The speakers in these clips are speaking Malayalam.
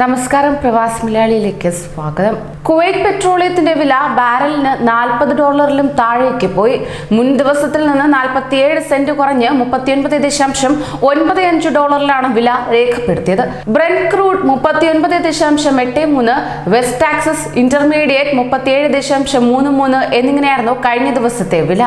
നമസ്കാരം പ്രവാസ് മലയാളിയിലേക്ക് സ്വാഗതം. കുവൈറ്റ് പെട്രോളിയത്തിന്റെ വില ബാരലിന് നാൽപ്പത് ഡോളറിലും താഴേക്ക് പോയി. മുൻ ദിവസത്തിൽ നിന്ന് നാൽപ്പത്തിയേഴ് സെന്റ് കുറഞ്ഞ് മുപ്പത്തിയൊൻപത് ദശാംശം ഒൻപത് അഞ്ച് ഡോളറിലാണ് വില രേഖപ്പെടുത്തിയത്. ബ്രെൻഡ് ക്രൂഡ് മുപ്പത്തിയൊൻപത് ദശാംശം എട്ട് മൂന്ന് വെസ്റ്റ് ടാക്സസ് ഇന്റർമീഡിയറ്റ് മുപ്പത്തിയേഴ് ദശാംശം മൂന്ന് മൂന്ന് എന്നിങ്ങനെയായിരുന്നു കഴിഞ്ഞ ദിവസത്തെ വില.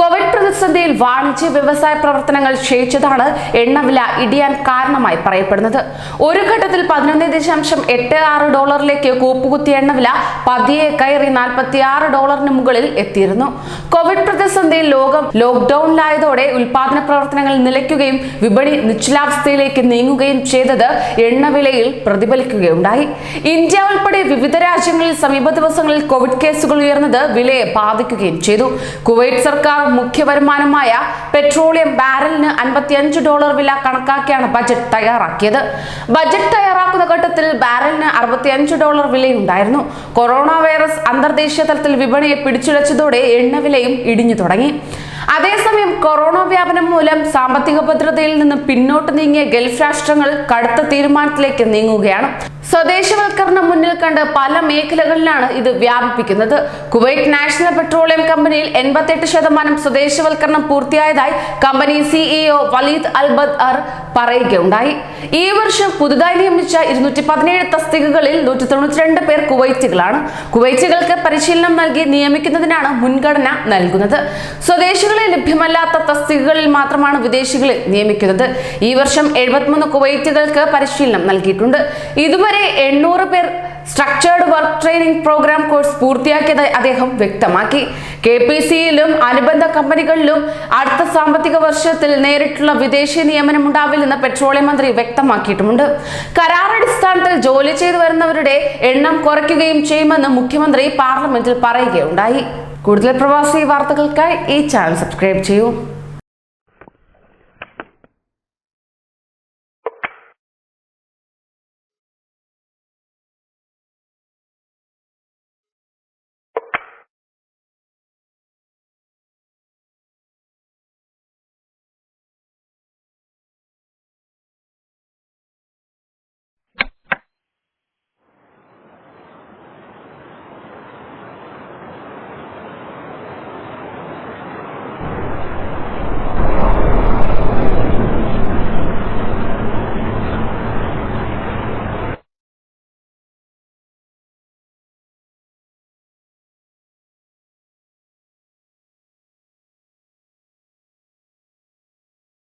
കോവിഡ് പ്രതിസന്ധിയിൽ വാണിജ്യ വ്യവസായ പ്രവർത്തനങ്ങൾ ക്ഷയിച്ചതാണ് എണ്ണവില ഇടിയാൻ കാരണമായി പറയപ്പെടുന്നത്. ഒരു ഘട്ടത്തിൽ പതിനൊന്ന് ദശാംശം എട്ട് ആറ് ഡോളറിലേക്ക് കൂപ്പുകുത്തിയ എണ്ണവില പതിയെ കയറി നാൽപ്പത്തി ആറ് ഡോളറിന് മുകളിൽ എത്തിയിരുന്നു. കോവിഡ് പ്രതിസന്ധിയിൽ ലോകം ലോക്ക്ഡൌണിലായതോടെ ഉൽപാദന പ്രവർത്തനങ്ങൾ നിലയ്ക്കുകയും വിപണി നിശ്ചലാവസ്ഥയിലേക്ക് നീങ്ങുകയും ചെയ്തത് എണ്ണവിലയിൽ പ്രതിഫലിക്കുകയുണ്ടായി. ഇന്ത്യ ഉൾപ്പെടെ വിവിധ രാജ്യങ്ങളിൽ സമീപ ദിവസങ്ങളിൽ കോവിഡ് കേസുകൾ ഉയർന്നത് വിലയെ ബാധിക്കുകയും ചെയ്തു. കുവൈറ്റ് സർക്കാർ മുഖ്യ വരുമാനമായ പെട്രോളിയം ബാരലിന് അൻപത്തിയഞ്ച് ഡോളർ വില കണക്കാക്കിയാണ് ബജറ്റ് തയ്യാറാക്കിയത്. ബജറ്റ് തയ്യാറാക്കുന്ന ഘട്ടത്തിൽ ബാരലിന് അറുപത്തിയഞ്ച് ഡോളർ വിലയുണ്ടായിരുന്നു. കൊറോണ വൈറസ് അന്തർദേശീയ തലത്തിൽ വിപണിയെ പിടിച്ചുലച്ചതോടെ എണ്ണവിലയും ഇടിഞ്ഞു തുടങ്ങി. അതേസമയം കൊറോണ വ്യാപനം മൂലം സാമ്പത്തിക ഭദ്രതയിൽ നിന്ന് പിന്നോട്ട് നീങ്ങിയ ഗൾഫ് രാഷ്ട്രങ്ങൾ കടുത്ത തീരുമാനത്തിലേക്ക് നീങ്ങുകയാണ്. സ്വദേശവൽക്കരണം മുന്നിൽ കണ്ട് പല മേഖലകളിലാണ് ഇത് വ്യാപിപ്പിക്കുന്നത്. കുവൈറ്റ് നാഷണൽ പെട്രോളിയം കമ്പനിയിൽ എൺപത്തെട്ട് ശതമാനം സ്വദേശവൽക്കരണം പൂർത്തിയായതായി കമ്പനി സിഇഒ വലീദ് അൽബദ് അർ പറയുകയുണ്ടായി. ഈ വർഷം പുതുതായി നിയമിച്ച ഇരുന്നൂറ്റി പതിനേഴ് തസ്തികകളിൽ നൂറ്റി തൊണ്ണൂറ്റിരണ്ട് പേർ കുവൈറ്റുകളാണ്. കുവൈറ്റുകൾക്ക് പരിശീലനം നൽകി നിയമിക്കുന്നതിനാണ് മുൻഗണന നൽകുന്നത്. സ്വദേശികളെ ലഭ്യമല്ലാത്ത തസ്തികകളിൽ മാത്രമാണ് വിദേശികളെ നിയമിക്കുന്നത്. ഈ വർഷം എഴുപത്തിമൂന്ന് കുവൈറ്റുകൾക്ക് പരിശീലനം നൽകിയിട്ടുണ്ട്. ഇതുവരെ എണ്ണൂറ് പേർ structured work training programme course പൂർത്തിയാക്കിയതായി അദ്ദേഹം വ്യക്തമാക്കി. കെ പി സിയിലും അനുബന്ധ കമ്പനികളിലും അടുത്ത സാമ്പത്തിക വർഷത്തിൽ നേരിട്ടുള്ള വിദേശ നിയമനം ഉണ്ടാവില്ലെന്ന് പെട്രോളിയം മന്ത്രി വ്യക്തമാക്കിയിട്ടുമുണ്ട്. കരാറടിസ്ഥാനത്തിൽ ജോലി ചെയ്തു വരുന്നവരുടെ എണ്ണം കുറയ്ക്കുകയും ചെയ്യുമെന്ന് മുഖ്യമന്ത്രി പാർലമെന്റിൽ പറയുകയുണ്ടായി. കൂടുതൽ പ്രവാസി വാർത്തകൾക്കായി ഈ ചാനൽ സബ്സ്ക്രൈബ് ചെയ്യൂ.